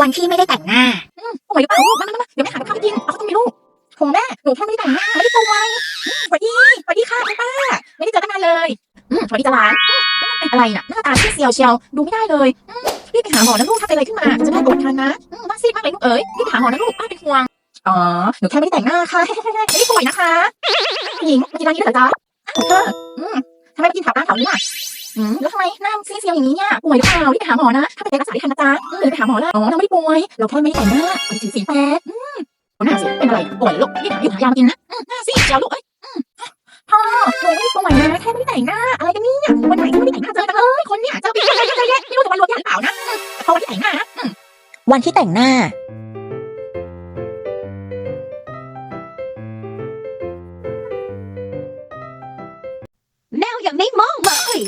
วันที่ไม่ได้แต่งหน้าอืมป่วยเปล่าลูกมามามาเดี๋ยวแม่หาข้าวให้กินเอาข้าวต้มไหมลูกโถแม่หนูแค่ไม่ได้แต่งหน้าไม่ได้ป่วยอืมสวัสดีสวัสดีค่ะคุณป้าไม่ได้เจอกันนานเลยอืมสวัสดีจ้าหลานอืมเป็นอะไรน่ะหน้าตาซีดเซียวเชียวดูไม่ได้เลยอืมรีบไปหาหมอนะลูกถ้าเป็นอะไรขึ้นมาจะได้กดทันนะอืมบ้าซีดมากเลยลูกเอ๋ยรีบไปหาหมอนะลูกป้าเป็นห่วงอ๋อหนูแค่ไม่ได้แต่งหน้าค่ะไม่ได้ป่วยนะคะหญิงมากินร้านนี้เหรอจ๊ะเธออืมทำไมไปกินผักร้านเขาเนี่ยอืม แล้วทำไมนั่งซีเซียวอย่างนี้เนี่ยป่วยหรือเปล่ารีบไปหาหมอนะ ถ้าไม่ได้รักษาได้ทันนะจ๊ะหรือไปหาหมอละอ๋อเราไม่ได้ป่วย เราแค่ไม่แต่งหน้าไปถึงสีแปดหัวหน้าสิเป็นอะไรป่วยลูกรีบหาอยู่หายามากินนะหน้าซีเซียวลูกเอ้ยพ่อเราไม่ได้ป่วยนะแค่ไม่ได้แต่งหน้า อะไรกันเนี่ยวันไหนที่ไม่ได้แต่งหน้าเจอกันเลยคนเนี่ยเจ้อปีเยอะแยะไม่รู้จะวันรวมกันหรือเปล่านะพอวันที่แต่งหน้าวันที่แต่งหน้าแมวอย่าไม่มองเลย